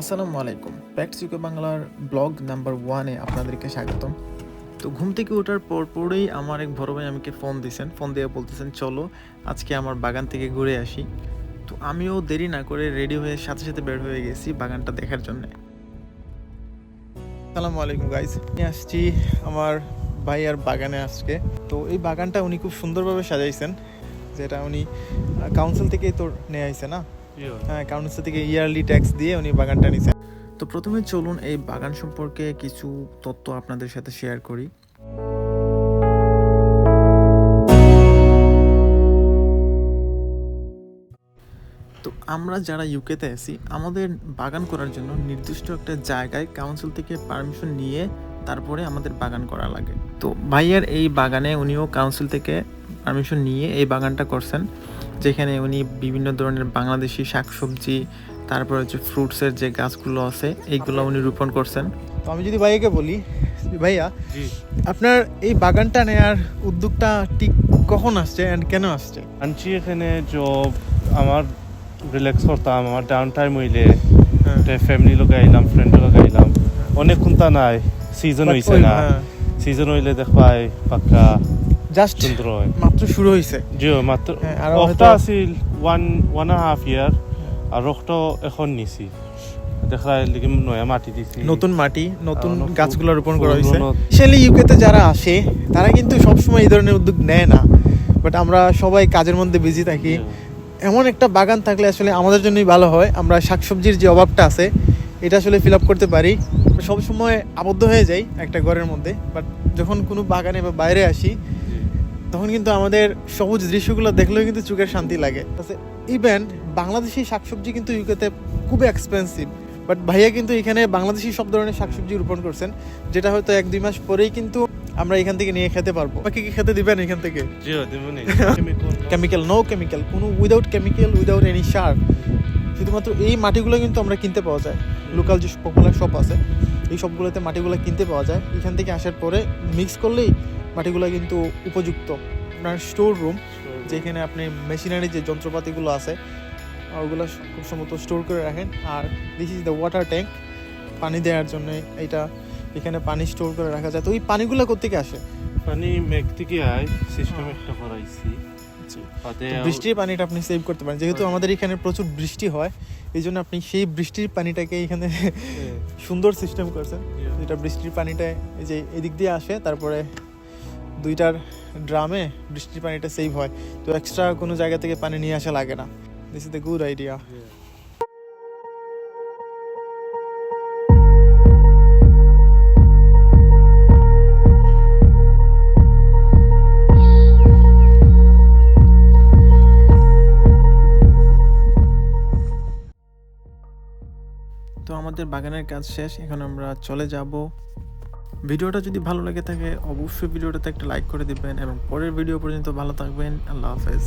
আসসালামু আলাইকুম। Pax UK বাংলার ব্লগ নাম্বার ওয়ানে আপনাদেরকে স্বাগতম। তো ঘুম থেকে ওঠার পর পরেই আমার এক বড় ভাই আমাকে ফোন দিয়েছেন। ফোন দিয়ে বলতেছেন, চলো, আজকে আমার বাগান থেকে ঘুরে আসি। তো আমিও দেরি না করে রেডি হয়ে সাথে সাথে বের হয়ে গেছি বাগানটা দেখার জন্য। আসসালামু আলাইকুম গাইস নিয়ে আসছি আমার ভাই আর বাগানে আজকে। তো এই বাগানটা উনি খুব সুন্দরভাবে সাজাইছেন, যেটা উনি কাউন্সিল থেকেই তো নিয়ে আইছে না? হ্যাঁ কাউন্সিল থেকে ইয়ারলি ট্যাক্স দিয়ে উনি বাগানটা নিছেন। তো প্রথমে চলুন এই বাগান সম্পর্কে কিছু তথ্য আপনাদের সাথে শেয়ার করি। তো আমরা যারা ইউকেতে আছি আমাদের বাগান করার জন্য নির্দিষ্ট একটা জায়গায় কাউন্সিল থেকে পারমিশন নিয়ে তারপরে আমাদের বাগান করা লাগে। তো ভাইয়ার এই বাগানে উনিও কাউন্সিল থেকে পারমিশন নিয়ে এই বাগানটা করছেন। যেখানে উনি বিভিন্ন ধরনের বাংলাদেশি শাকসবজি তারপর হচ্ছে ফ্রুটসের যে গাছগুলো আছে এইগুলো উনি রোপণ করছেন। তো আমি যদি ভাইয়াকে বলি ভাইয়া আপনার এই বাগানটা নেয়ার উদ্যোগটা ঠিক কখন আসছে অ্যান্ড কেন আসছে? আনছি এখানে জব আমার রিল্যাক্স করতাম আমার ডাউন টাইম হইলে ফ্যামিলি লোক আইলাম ফ্রেন্ড লোক আইলাম। অনেক খুন্তা নাই সিজন হইছে না। সিজন হইলে দেখবাই পাক্কা। জাস্ট মাত্র শুরু হয়েছে জিও মাত্র হ্যাঁ, আরও অফটা আছিল ওয়ান ওয়ান হাফ ইয়ার আর রক্ত এখন নিছি। দেখা লিখি নয়া মাটি দিছি। নতুন মাটি নতুন গাছগুলো রোপণ করা হয়েছে স্পেশালি ইউকেতে যারা আসে তারা কিন্তু সবসময় এই ধরনের উদ্যোগ নেয় না। বাট আমরা সবাই কাজের মধ্যে বিজি থাকি। এমন একটা বাগান থাকলে আসলে আমাদের জন্যই ভালো হয়। আমরা শাকসবজির যে অভাবটা আছে এটা আসলে ফিল আপ করতে পারি। সবসময় আবদ্ধ হয়ে যাই একটা ঘরের মধ্যে। বাট যখন কোনো বাগানে বা বাইরে আসি তখন কিন্তু আমাদের সবুজ দৃশ্যগুলো দেখলেও কিন্তু চোখের শান্তি লাগে। ইভেন বাংলাদেশি শাকসবজি কিন্তু ইউকেতে খুবই এক্সপেন্সিভ বাট ভাইয়া কিন্তু এখানে বাংলাদেশি সব ধরনের শাকসবজি রোপণ করছেন যেটা হয়তো এক দুই মাস পরেই কিন্তু আমরা এখান থেকে নিয়ে খেতে পারব। বাকি কি খেতে দিবেন এখান থেকে। Chemical no. কেমিক্যাল কোনো উইদাউট কেমিক্যাল উইদাউট এনি সার শুধুমাত্র এই মাটিগুলো কিন্তু আমরা কিনতে পাওয়া যায়। লোকাল যে পপুলার শপ আছে এই সবগুলোতে মাটিগুলো কিনতে পাওয়া যায়। এখান থেকে আসার পরে মিক্স করলেই মাটিগুলো কিন্তু উপযুক্ত। আপনার স্টোর রুম যেখানে আপনি মেশিনারি যে যন্ত্রপাতিগুলো আছে ওগুলো খুব সম্ভবত স্টোর করে রাখেন। আর this is the water tank পানি দেওয়ার জন্য এটা এখানে পানি স্টোর করে রাখা যায়। তো ওই পানিগুলো কোথেকে আসে? পানি মেঘ থেকে আয় সিস্টেম একটা করাইছি বৃষ্টির পানিটা আপনি সেভ করতে পারেন। যেহেতু আমাদের এখানে প্রচুর বৃষ্টি হয় এই জন্য আপনি সেই বৃষ্টির পানিটাকে এখানে সুন্দর সিস্টেম করছেন। যেটা বৃষ্টির পানিটা এই যে এদিক দিয়ে আসে তারপরে দুইটার ড্রামে বৃষ্টির পানিটা সেভ হয়। তো এক্সট্রা কোনো জায়গা থেকে পানি নিয়ে আসা লাগে না। This is the good idea তো আমাদের বাগানের কাজ শেষ। এখন আমরা চলে যাব ভিডিওটা যদি ভালো লাগে থাকে, অবশ্যই ভিডিওটাতে একটা লাইক করে দিবেন এবং পরের ভিডিও পর্যন্ত ভালো থাকবেন। আল্লাহ হাফেজ।